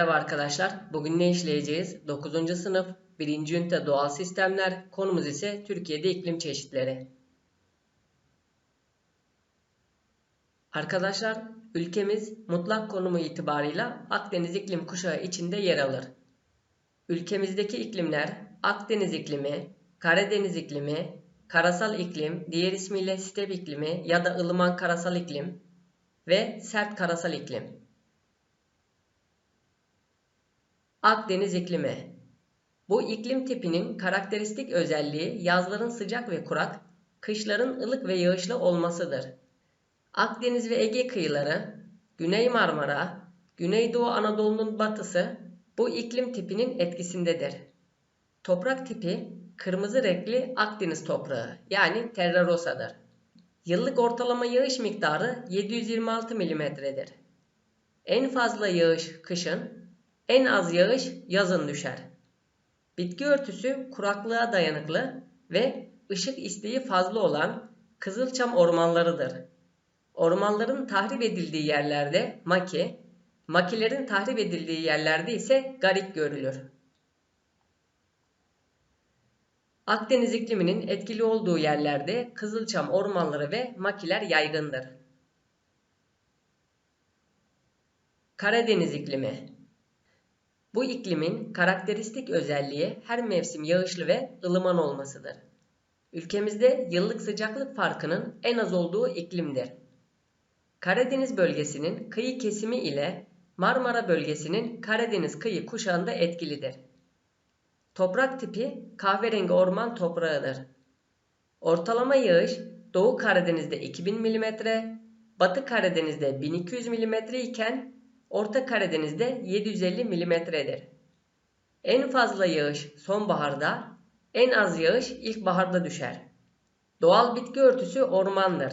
Merhaba arkadaşlar. Bugün ne işleyeceğiz? 9. sınıf 1. ünite doğal sistemler. Konumuz ise Türkiye'de iklim çeşitleri. Arkadaşlar ülkemiz mutlak konumu itibarıyla Akdeniz iklim kuşağı içinde yer alır. Ülkemizdeki iklimler Akdeniz iklimi, Karadeniz iklimi, karasal iklim, diğer ismiyle step iklimi ya da ılıman karasal iklim ve sert karasal iklim. Akdeniz iklimi. Bu iklim tipinin karakteristik özelliği yazların sıcak ve kurak, kışların ılık ve yağışlı olmasıdır. Akdeniz ve Ege kıyıları, Güney Marmara, Güneydoğu Anadolu'nun batısı bu iklim tipinin etkisindedir. Toprak tipi kırmızı renkli Akdeniz toprağı yani terra rosa'dır. Yıllık ortalama yağış miktarı 726 mm'dir. En fazla yağış kışın, en az yağış yazın düşer. Bitki örtüsü kuraklığa dayanıklı ve ışık isteği fazla olan kızılçam ormanlarıdır. Ormanların tahrip edildiği yerlerde maki, makilerin tahrip edildiği yerlerde ise garik görülür. Akdeniz ikliminin etkili olduğu yerlerde kızılçam ormanları ve makiler yaygındır. Karadeniz iklimi Bu iklimin karakteristik özelliği her mevsim yağışlı ve ılıman olmasıdır. Ülkemizde yıllık sıcaklık farkının en az olduğu iklimdir. Karadeniz bölgesinin kıyı kesimi ile Marmara bölgesinin Karadeniz kıyı kuşağında etkilidir. Toprak tipi kahverengi orman toprağıdır. Ortalama yağış Doğu Karadeniz'de 2000 mm, Batı Karadeniz'de 1200 mm iken Orta Karadeniz'de 750 mm'dir. En fazla yağış sonbaharda, en az yağış ilkbaharda düşer. Doğal bitki örtüsü ormandır.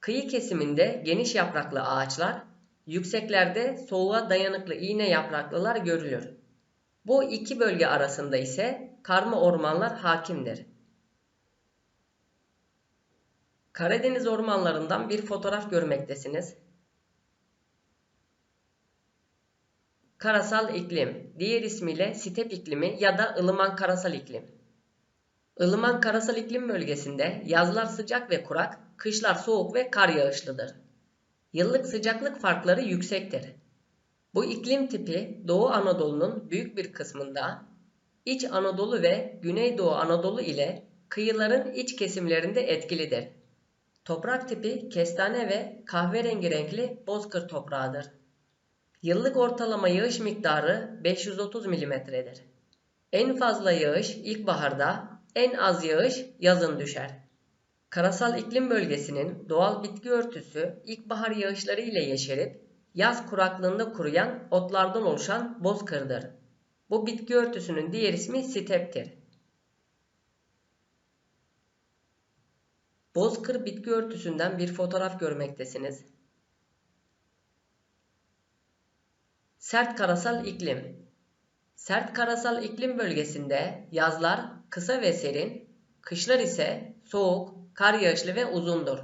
Kıyı kesiminde geniş yapraklı ağaçlar, yükseklerde soğuğa dayanıklı iğne yapraklılar görülür. Bu iki bölge arasında ise karma ormanlar hakimdir. Karadeniz ormanlarından bir fotoğraf görmektesiniz. Karasal iklim, diğer ismiyle step iklimi ya da ılıman karasal iklim. Ilıman karasal iklim bölgesinde yazlar sıcak ve kurak, kışlar soğuk ve kar yağışlıdır. Yıllık sıcaklık farkları yüksektir. Bu iklim tipi Doğu Anadolu'nun büyük bir kısmında, İç Anadolu ve Güneydoğu Anadolu ile kıyıların iç kesimlerinde etkilidir. Toprak tipi kestane ve kahverengi renkli bozkır toprağıdır. Yıllık ortalama yağış miktarı 530 mm'dir. En fazla yağış ilkbaharda, en az yağış yazın düşer. Karasal iklim bölgesinin doğal bitki örtüsü ilkbahar yağışları ile yeşerip yaz kuraklığında kuruyan otlardan oluşan bozkırdır. Bu bitki örtüsünün diğer ismi steptir. Bozkır bitki örtüsünden bir fotoğraf görmektesiniz. Sert karasal iklim Sert karasal iklim bölgesinde yazlar kısa ve serin, kışlar ise soğuk, kar yağışlı ve uzundur.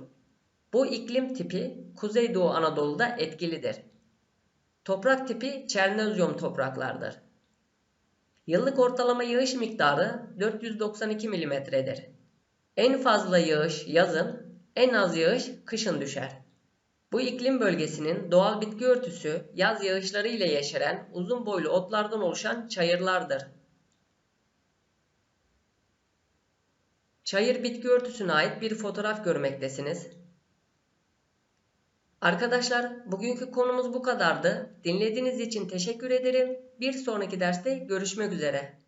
Bu iklim tipi Kuzeydoğu Anadolu'da etkilidir. Toprak tipi Çernozyum topraklardır. Yıllık ortalama yağış miktarı 492 mm'dir. En fazla yağış yazın, en az yağış kışın düşer. Bu iklim bölgesinin doğal bitki örtüsü yaz yağışları ile yeşeren uzun boylu otlardan oluşan çayırlardır. Çayır bitki örtüsüne ait bir fotoğraf görmektesiniz. Arkadaşlar bugünkü konumuz bu kadardı. Dinlediğiniz için teşekkür ederim. Bir sonraki derste görüşmek üzere.